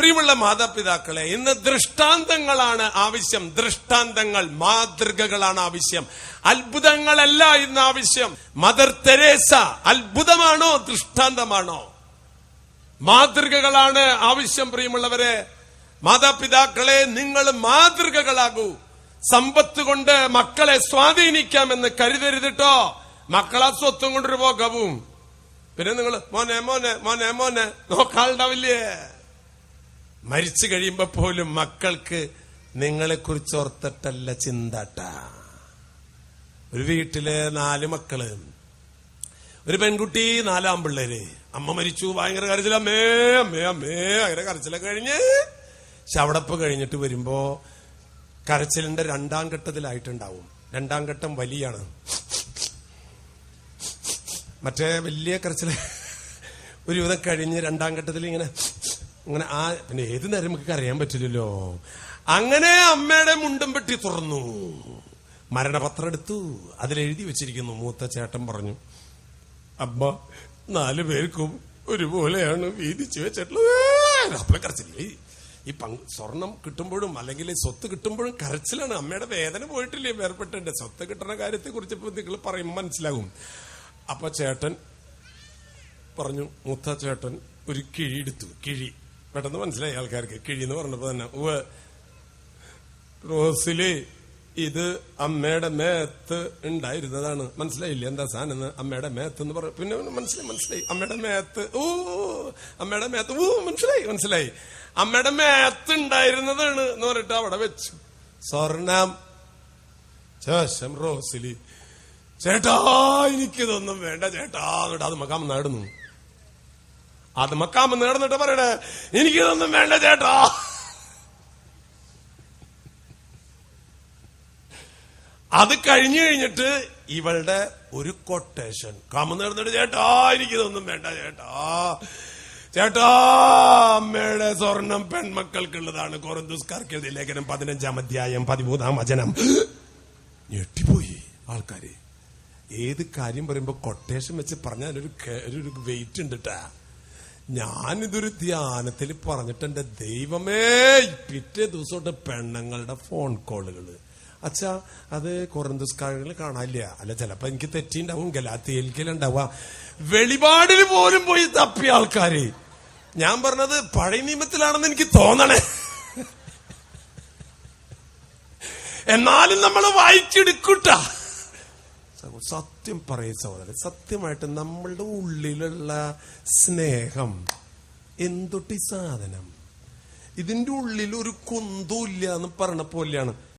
പ്രിയമുള്ള മാതാപിതാക്കളെ ഇന്ന് ദൃഷ്ടാന്തങ്ങളാണ് ആവശ്യം. ദൃഷ്ടാന്തങ്ങൾ മാതൃകകളാണ് ആവശ്യം. അത്ഭുതങ്ങളല്ല ഇന്ന് ആവശ്യം. മദർ തെരേസ അത്ഭുതമാണോ ദൃഷ്ടാന്തമാണോ? മാതൃകകളാണ് ആവശ്യം പ്രിയമുള്ളവരെ. മാതാപിതാക്കളെ നിങ്ങൾ മാതൃകകളാകൂ. സമ്പത്ത് കൊണ്ട് മക്കളെ സ്വാധീനിക്കാമെന്ന് കരുതരുതിട്ടോ. മക്കളെ സ്വത്തും കൊണ്ടൊരു പോകവും പിന്നെ നിങ്ങൾ മോനെ മോനെ മോനെ മോനെ നോക്കാളുണ്ടാവില്ലേ? മരിച്ചു കഴിയുമ്പോ പോലും മക്കൾക്ക് നിങ്ങളെ കുറിച്ച് ഓർത്തിട്ടല്ല ചിന്തട്ട ഒരു വീട്ടിലെ നാല് മക്കൾ. ഒരു പെൺകുട്ടി നാലാം പിള്ളേര് അമ്മ മരിച്ചു ഭയങ്കര കരച്ചില. അമ്മേ അമ്മേ അമ്മേ അങ്ങനെ കരച്ചില കഴിഞ്ഞ്. ശവടപ്പ് കഴിഞ്ഞിട്ട് വരുമ്പോ കരച്ചിലിന്റെ രണ്ടാം ഘട്ടത്തിലായിട്ടുണ്ടാവും. രണ്ടാം ഘട്ടം വലിയാണ്. മറ്റേ വലിയ കരച്ചിൽ ഒരു വിധം കഴിഞ്ഞ് രണ്ടാം ഘട്ടത്തിൽ ഇങ്ങനെ അങ്ങനെ ആ പിന്നെ ഏത് നേരം നമുക്ക് അറിയാൻ പറ്റില്ലല്ലോ. അങ്ങനെ അമ്മയുടെ മുണ്ടും പെട്ടി തുറന്നു. മരണപത്രം എടുത്തു. അതിലെഴുതി വെച്ചിരിക്കുന്നു. മൂത്ത ചേട്ടൻ പറഞ്ഞു അമ്മ നാലു പേർക്കും ഒരുപോലെയാണ് വീതിച്ചു വെച്ചിട്ടുള്ളത്. അപ്പോഴെ കരച്ചില്ലേ. ഈ പങ്ക് സ്വർണം കിട്ടുമ്പോഴും അല്ലെങ്കിൽ സ്വത്ത് കിട്ടുമ്പോഴും കരച്ചിലാണ്. അമ്മയുടെ വേദന പോയിട്ടില്ലേ? വേർപെട്ടേ സ്വത്ത് കിട്ടുന്ന കാര്യത്തെ കുറിച്ച് നിങ്ങൾ പറയും മനസ്സിലാകും. അപ്പൊ ചേട്ടൻ പറഞ്ഞു മൂത്ത ചേട്ടൻ ഒരു കിഴി എടുത്തു. കിഴി. പെട്ടെന്ന് മനസ്സിലായി ആൾക്കാർക്ക്. കിഴി എന്ന് പറഞ്ഞപ്പോ തന്നെ ഉവ റോസിൽ ഇത് അമ്മയുടെ മേത്ത് ഉണ്ടായിരുന്നതാണ്. മനസ്സിലായില്ല എന്താ സാധനം? അമ്മയുടെ മേത്ത് എന്ന് പറഞ്ഞു പിന്നെ മനസ്സിലായി മനസ്സിലായി. അമ്മയുടെ മേത്ത് ഓ അമ്മയുടെ മേത്ത് ഓ മനസ്സിലായി മനസ്സിലായി. അമ്മയുടെ മേത്ത് ഉണ്ടായിരുന്നതാണ് എന്ന് പറഞ്ഞിട്ട് അവിടെ വെച്ചു. സ്വർണം. ശേഷം റോസിലി ചേട്ടാ എനിക്കിതൊന്നും വേണ്ട ചേട്ടാ എന്നിട്ട് അത് മകാം നേടുന്നു. അത് മക്കാമ നേടുന്നിട്ട് പറയണേ എനിക്കിതൊന്നും വേണ്ട ചേട്ടാ. അത് കഴിഞ്ഞു കഴിഞ്ഞിട്ട് ഇവളുടെ ഒരു കൊട്ടേഷൻ കാമ്പ് നേടുന്നിട്ട് ചേട്ടാ എനിക്കിതൊന്നും വേണ്ട ചേട്ടാ. ചേട്ടാ അമ്മയുടെ സ്വർണം പെൺമക്കൾക്കുള്ളതാണ്. കൊറന്തുസ്കാർക്ക് എഴുതിയ ലേഖനം പതിനഞ്ചാം അധ്യായം പതിമൂന്നാം വചനം. ഞെട്ടിപ്പോയി ആൾക്കാര്. ഏത് കാര്യം പറയുമ്പോ കൊട്ടേഷൻ വെച്ച് പറഞ്ഞാൽ ഒരു വെയിറ്റ് ഉണ്ട് ട്ടാ ഞാനിതൊരു ധ്യാനത്തിൽ പറഞ്ഞിട്ട് എന്റെ ദൈവമേ പിറ്റേ ദിവസം തൊട്ട് പെണ്ണുങ്ങളുടെ ഫോൺ കോളുകൾ അച്ഛാ അത് കുറന്തുസ്കാരങ്ങൾ കാണാനില്ല. അല്ല ചിലപ്പോ എനിക്ക് തെറ്റിണ്ടാവും ഗലാത്തിയേൽക്കലുണ്ടാവുക വെളിപാടിൽ പോലും പോയി തപ്പിയ ആൾക്കാര്. ഞാൻ പറഞ്ഞത് പഴയ നിയമത്തിലാണെന്ന് എനിക്ക് തോന്നണേ. എന്നാലും നമ്മൾ വായിച്ചെടുക്കൂട്ടാ. സത്യം പറയും സഹോദരൻ സത്യമായിട്ട് നമ്മളുടെ ഉള്ളിലുള്ള സ്നേഹം എന്തൊട്ടി സാധനം? ഇതിന്റെ ഉള്ളിൽ ഒരു കുന്തവും ഇല്ല എന്ന് പറഞ്ഞ പോലെയാണ്.